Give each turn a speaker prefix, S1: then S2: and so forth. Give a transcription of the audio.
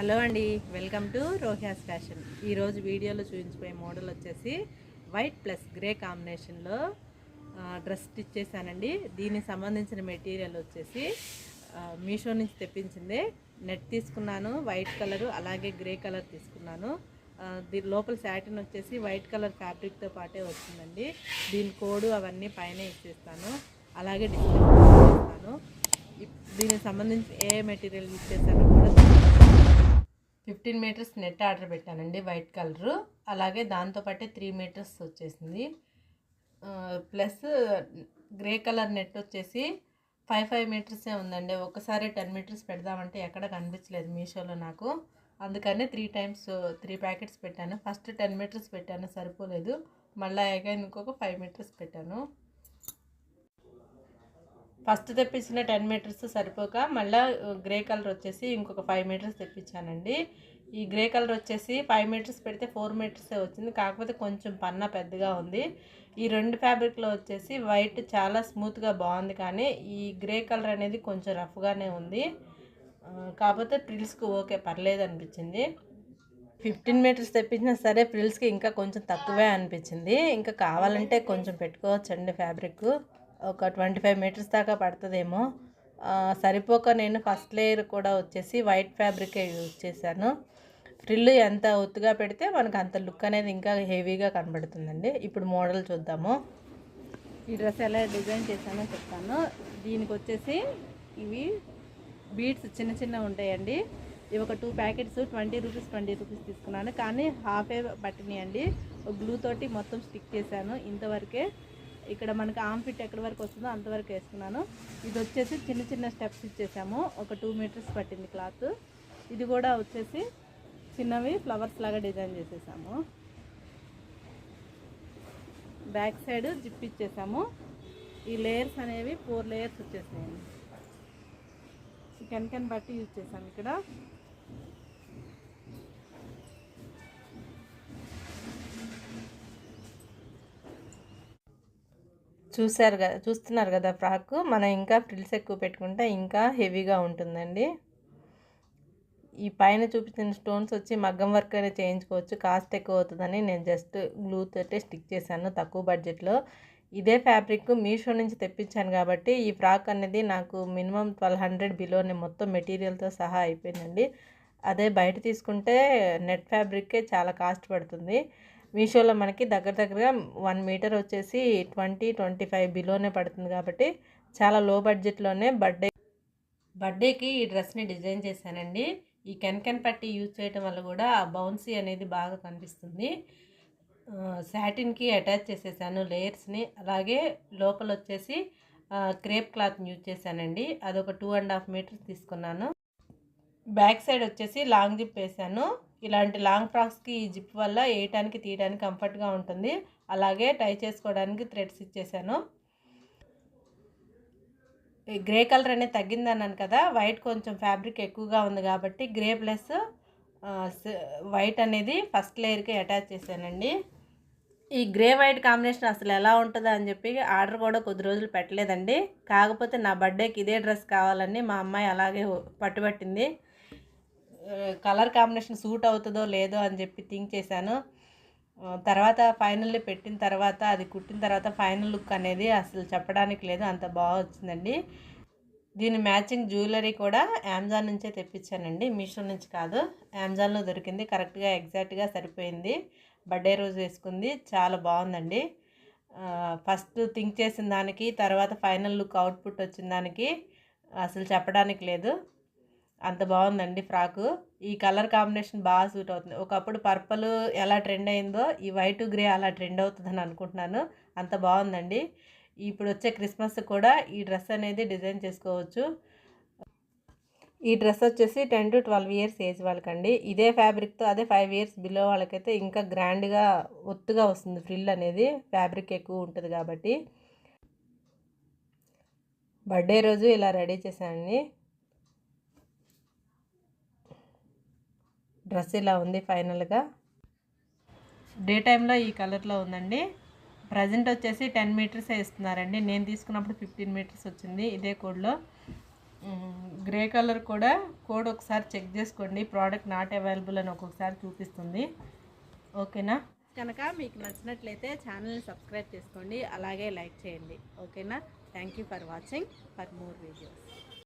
S1: Hello అండి welcome to రోహియాస్ fashion. ఈరోజు వీడియోలో చూపించిపోయే మోడల్ వచ్చేసి వైట్ ప్లస్ గ్రే కాంబినేషన్లో డ్రెస్ స్టిచ్ చేశానండి. దీనికి సంబంధించిన మెటీరియల్ వచ్చేసి మీషో నుంచి తెప్పించింది. నెట్ తీసుకున్నాను వైట్ కలరు అలాగే గ్రే కలర్ తీసుకున్నాను. దీని లోపల శాటిన్ వచ్చేసి వైట్ కలర్ ఫ్యాబ్రిక్తో పాటే వస్తుందండి దీని కోడ్ అవన్నీ పైన ఇచ్చేస్తాను. అలాగే డిస్ప్లే చేస్తాను దీనికి సంబంధించి ఏ మెటీరియల్ యూజ్ చేశానో కూడా ఫిఫ్టీన్ మీటర్స్ నెట్ ఆర్డర్ పెట్టానండి వైట్ కలరు. అలాగే దాంతోపాటే త్రీ మీటర్స్ వచ్చేసింది. ప్లస్ గ్రే కలర్ నెట్ వచ్చేసి ఫైవ్ ఫైవ్ మీటర్సే ఉందండి. ఒకసారి టెన్ మీటర్స్ పెడదామంటే ఎక్కడ కనిపించలేదు మీషోలో నాకు. అందుకనే త్రీ టైమ్స్ త్రీ ప్యాకెట్స్ పెట్టాను. ఫస్ట్ టెన్ మీటర్స్ పెట్టాను సరిపోలేదు. మళ్ళీ అగైన్ ఇంకొక ఫైవ్ మీటర్స్ పెట్టాను. ఫస్ట్ తెప్పించిన టెన్ మీటర్స్ సరిపోక మళ్ళీ గ్రే కలర్ వచ్చేసి ఇంకొక ఫైవ్ మీటర్స్ తెప్పించానండి. ఈ గ్రే కలర్ వచ్చేసి ఫైవ్ మీటర్స్ పెడితే ఫోర్ మీటర్సే వచ్చింది. కాకపోతే కొంచెం పన్న పెద్దగా ఉంది. ఈ రెండు ఫ్యాబ్రిక్లో వచ్చేసి వైట్ చాలా స్మూత్గా బాగుంది కానీ ఈ గ్రే కలర్ అనేది కొంచెం రఫ్గానే ఉంది. కాకపోతే ప్రిల్స్కి ఓకే పర్లేదు అనిపించింది. ఫిఫ్టీన్ మీటర్స్ తెప్పించినా సరే ప్రిల్స్కి ఇంకా కొంచెం తక్కువే అనిపించింది. ఇంకా కావాలంటే కొంచెం పెట్టుకోవచ్చండి ఫ్యాబ్రిక్ ఒక ట్వంటీ ఫైవ్ మీటర్స్ దాకా పడుతుందేమో. సరిపోక నేను ఫస్ట్ లేయర్ కూడా వచ్చేసి వైట్ ఫ్యాబ్రికే యూజ్ చేశాను. ఫ్రిల్ ఎంత ఒత్తుగా పెడితే మనకు అంత లుక్ అనేది ఇంకా హెవీగా కనబడుతుందండి. ఇప్పుడు మోడల్ చూద్దాము. ఈ డ్రెస్ ఎలా డిజైన్ చేశానో చెప్తాను. దీనికి వచ్చేసి ఇవి బీడ్స్ చిన్న చిన్న ఉంటాయండి. ఇవి ఒక two packets twenty rupees twenty rupees తీసుకున్నాను. కానీ హాఫే పట్టినాయండి ఒక గ్లూ తోటి మొత్తం స్టిక్ చేశాను. ఇంతవరకే ఇక్కడ మనకి ఆమ్ ఫిట్ ఎక్కడి వరకు వస్తుందో అంతవరకు వేసుకున్నాను. ఇది వచ్చేసి చిన్న చిన్న స్టెప్స్ ఇచ్చేసాము. ఒక టూ మీటర్స్ పట్టింది క్లాత్ ఇది కూడా వచ్చేసి చిన్నవి ఫ్లవర్స్ లాగా డిజైన్ చేసేసాము. బ్యాక్ సైడ్ జిప్ ఇచ్చేసాము. ఈ లేయర్స్ అనేవి ఫోర్ లేయర్స్ వచ్చేసాయండి చికెన్ కెన్ బట్టి యూజ్ చేసాము ఇక్కడ. చూసారు కదా చూస్తున్నారు కదా ఫ్రాక్. మనం ఇంకా ఫ్రిల్స్ ఎక్కువ పెట్టుకుంటే ఇంకా హెవీగా ఉంటుందండి. ఈ పైన చూపించిన స్టోన్స్ వచ్చి మగ్గం వర్క్ అనేది చేయించుకోవచ్చు. కాస్ట్ ఎక్కువ అవుతుందని నేను జస్ట్ గ్లూ తోటే స్టిక్ చేశాను తక్కువ బడ్జెట్లో. ఇదే ఫ్యాబ్రిక్ మీషో నుంచి తెప్పించాను కాబట్టి ఈ ఫ్రాక్ అనేది నాకు మినిమం ట్వెల్వ్ హండ్రెడ్ బిలోనే మొత్తం మెటీరియల్తో సహా అయిపోయిందండి. అదే బయట తీసుకుంటే నెట్ ఫ్యాబ్రిక్కే చాలా కాస్ట్ పడుతుంది. మీషోలో మనకి దగ్గర దగ్గరగా వన్ మీటర్ వచ్చేసి ట్వంటీ ట్వంటీ ఫైవ్ బిలోనే పడుతుంది కాబట్టి చాలా లో బడ్జెట్లోనే బర్త్డే బర్త్డేకి ఈ డ్రెస్ని డిజైన్ చేశానండి. ఈ కెన్కెన్ పట్టి యూజ్ చేయడం వల్ల కూడా ఆ బౌన్సీ అనేది బాగా కనిపిస్తుంది. శాటిన్కి అటాచ్ చేసేసాను లేయర్స్ని. అలాగే లోపల వచ్చేసి క్రేప్ క్లాత్ని యూజ్ చేశానండి. అదొక టూ అండ్ హాఫ్ మీటర్స్ తీసుకున్నాను. బ్యాక్ సైడ్ వచ్చేసి లాంగ్ జిప్ వేసాను ఇలాంటి లాంగ్ ఫ్రాక్స్కి ఈ జిప్ వల్ల వేయటానికి తీయడానికి కంఫర్ట్గా ఉంటుంది. అలాగే టై చేసుకోవడానికి థ్రెడ్స్ ఇచ్చేసాను. ఈ గ్రే కలర్ అనేది తగ్గింది అన్నాను కదా వైట్ కొంచెం ఫ్యాబ్రిక్ ఎక్కువగా ఉంది కాబట్టి గ్రే ప్లస్ వైట్ అనేది ఫస్ట్ లేయర్కి అటాచ్ చేశానండి. ఈ గ్రే వైట్ కాంబినేషన్ అసలు ఎలా ఉంటుందో అని చెప్పి ఆర్డర్ కూడా కొద్ది రోజులు పెట్టలేదండి. కాకపోతే నా బర్త్డేకి ఇదే డ్రెస్ కావాలని మా అమ్మాయి అలాగే పట్టుబట్టింది. కలర్ కాంబినేషన్ సూట్ అవుతుందో లేదో అని చెప్పి థింక్ చేశాను. తర్వాత ఫైనల్లీ పెట్టిన తర్వాత అది కుట్టిన తర్వాత ఫైనల్ లుక్ అనేది అసలు చెప్పడానికి లేదు. అంత బాగా వచ్చిందండి. దీని మ్యాచింగ్ జ్యువెలరీ కూడా అమెజాన్ నుంచే తెప్పించానండి. మీషో నుంచి కాదు. అమెజాన్లో దొరికింది. కరెక్ట్గా ఎగ్జాక్ట్గా సరిపోయింది. బర్త్డే రోజు వేసుకుంది. చాలా బాగుందండి. ఫస్ట్ థింక్ చేసిన దానికి తర్వాత ఫైనల్ లుక్ అవుట్పుట్ వచ్చిన దానికి అసలు చెప్పడానికి లేదు. అంత బాగుందండి ఫ్రాకు. ఈ కలర్ కాంబినేషన్ బాగా సూట్ అవుతుంది. ఒకప్పుడు పర్పుల్ ఎలా ట్రెండ్ అయిందో ఈ వైట్ గ్రే అలా ట్రెండ్ అవుతుందని అనుకుంటున్నాను. అంత బాగుందండి. ఇప్పుడు వచ్చే క్రిస్మస్ కూడా ఈ డ్రెస్ అనేది డిజైన్ చేసుకోవచ్చు. ఈ డ్రెస్ వచ్చేసి ten to twelve years age వాళ్ళకండి. ఇదే ఫ్యాబ్రిక్తో అదే ఫైవ్ ఇయర్స్ బిలో వాళ్ళకైతే ఇంకా గ్రాండ్గా ఒత్తుగా వస్తుంది ఫ్రిల్ అనేది. ఫ్యాబ్రిక్ ఎక్కువ ఉంటుంది కాబట్టి. బర్త్డే రోజు ఇలా రెడీ చేశానండి. డ్రెస్ ఇలా ఉంది ఫైనల్గా. డే టైంలో ఈ కలర్లో ఉందండి. ప్రజెంట్ వచ్చేసి టెన్ మీటర్స్ వేస్తున్నారండి నేను తీసుకున్నప్పుడు ఫిఫ్టీన్ మీటర్స్ వచ్చింది ఇదే కోడ్లో. గ్రే కలర్ కూడా కోడ్ ఒకసారి చెక్ చేసుకోండి. ప్రోడక్ట్ నాట్ అవైలబుల్ అని ఒక్కొక్కసారి చూపిస్తుంది. ఓకేనా? కనుక మీకు నచ్చినట్లయితే ఛానల్ని సబ్స్క్రైబ్ చేసుకోండి. అలాగే లైక్ చేయండి. ఓకేనా? Thank you for watching. For more videos.